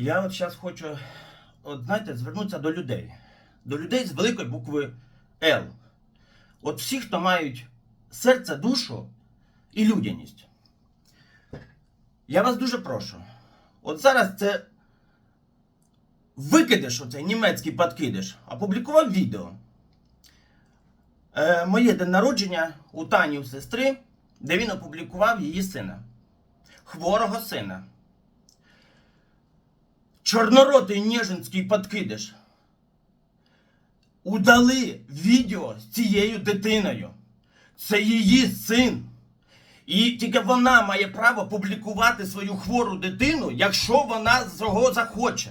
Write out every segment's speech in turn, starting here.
Я от зараз хочу, от знаєте, звернутися до людей. До людей з великої букви Л. От всі, хто мають серце, душу і людяність. Я вас дуже прошу. От зараз це викидиш оцей німецький подкидиш, опублікував відео. Е, моє день народження у Тані у сестри, де він опублікував її сина. Хворого сина. Чорноротий Нежинський подкидиш. Удали відео з цією дитиною. Це її син. І тільки вона має право публікувати свою хвору дитину, якщо вона цього захоче.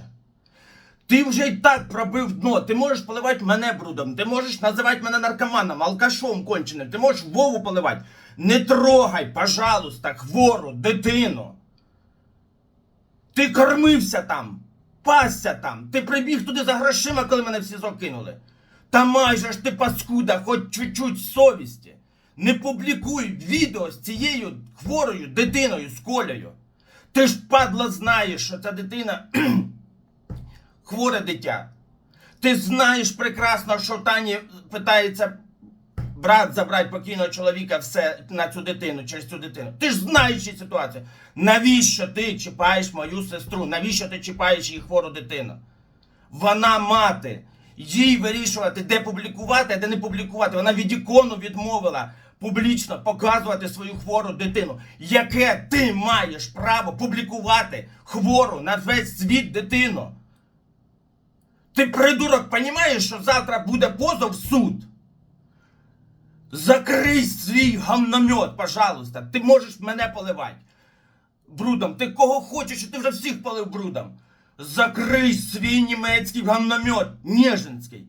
Ти вже й так пробив дно. Ти можеш поливати мене брудом, ти можеш називати мене наркоманом, алкашом конченим, ти можеш Вову поливати. Не трогай, пожалуйста, хвору дитину. Ти кормився там, пасся там. Ти прибіг туди за грошима, коли мене всі закинули. Та майже ж ти паскуда, хоч чуть-чуть совісті. Не публікуй відео з цією хворою дитиною, з колею. Ти ж падла знаєш, що ця дитина хворе дитя. Ти знаєш прекрасно, що Тані питається брат забрати покійного чоловіка все на цю дитину, через цю дитину. Ти ж знаєш цю ситуацію. Навіщо ти чіпаєш мою сестру? Навіщо ти чіпаєш її хвору дитину? Вона мати. Їй вирішувати, де публікувати, а де не публікувати. Вона від ікону відмовила публічно показувати свою хвору дитину. Яке ти маєш право публікувати хвору на весь світ дитину? Ти придурок, розумієш, що завтра буде позов в суд? Закрий свій гамномет, пожалуйста. Ти можеш мене поливати брудом. Ти кого хочеш, ти вже всіх полив брудом. Закрий свій німецький гамномет, Нежинський.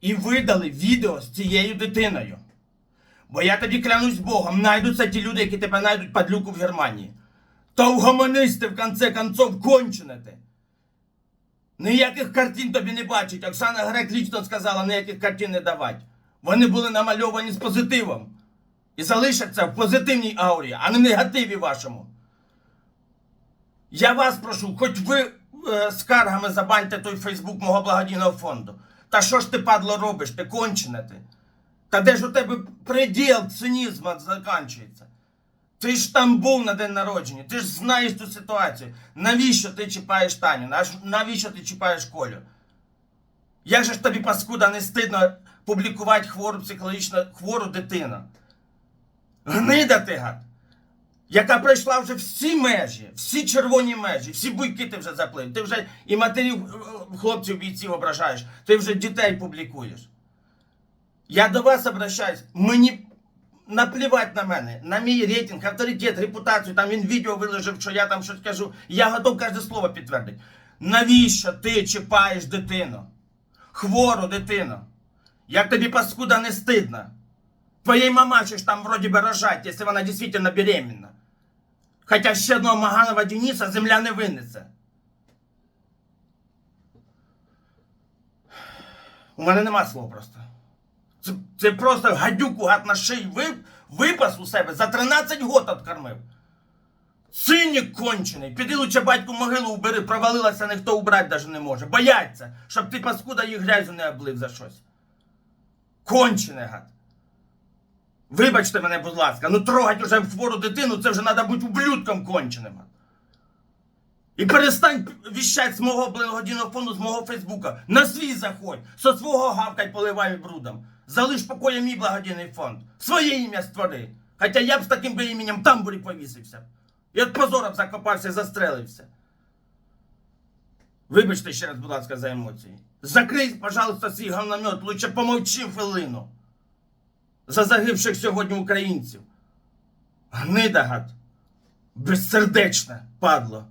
І видали відео з цією дитиною. Бо я тобі клянусь Богом, знайдуться ті люди, які тебе знайдуть падлюку в Германії. Та угомонись в конце концов, кончене ти. Ніяких картин тобі не бачить. Оксана Грек лічно сказала, ніяких картин не давати. Вони були намальовані з позитивом. І залишаться в позитивній аурі, а не негативі вашому. Я вас прошу, хоч ви е, скаргами забаньте той Фейсбук мого благодійного фонду. Та що ж ти, падло, робиш? Ти кончене ти. Та де ж у тебе приділ цинізму закінчується? Ти ж там був на день народження, ти ж знаєш цю ситуацію. Навіщо ти чіпаєш Таню? Навіщо ти чіпаєш Колю? Як же ж тобі, паскуда, не стидно публікувати хвору психологічно хвору дитину? Гнида ти гад! Яка пройшла вже всі межі, всі червоні межі, всі буйки ти вже заплив. Ти вже і матерів е, хлопців бійців ображаєш, ти вже дітей публікуєш. Я до вас обращаюсь. Мені наплівати на мене, на мій рейтинг, авторитет, репутацію. Там він відео виложив, що я там щось кажу. Я готов кожне слово підтвердити. Навіщо ти чіпаєш дитину? Хвору дитину? Як тобі паскуда не стидно? Твоей мамаши ж там вроде бы рожать, если вона действительно беременна. Хоча ще одного Маганова Дениса земля не винесе. У мене нема слов просто. Це, це просто гадюку гад на шиї вип, випас у себе за 13 год откормив. Цинік кончений. Піди лучше батьку могилу убери, провалилася, ніхто убрати даже не може. Бояться, щоб ти паскуда їх грязю не облив за щось. Кончений гад. Вибачте мене, будь ласка, ну трогать уже хвору дитину, це вже треба бути ублюдком конченим. І перестань віщати з мого благодійного фонду, з мого Фейсбука. На свій заходь, со свого гавкай поливай брудом. Залиш покоя мій благодійний фонд. Своє ім'я створи. Хоча я б з таким би іменем в тамбурі повісився. І позором закопався застрелився. Вибачте ще раз, будь ласка, за емоції. Закрий, пожалуйста, свій гавномет, лучше помовчи хвилину за загибших сьогодні українців. Гнида гад. Безсердечна, падло.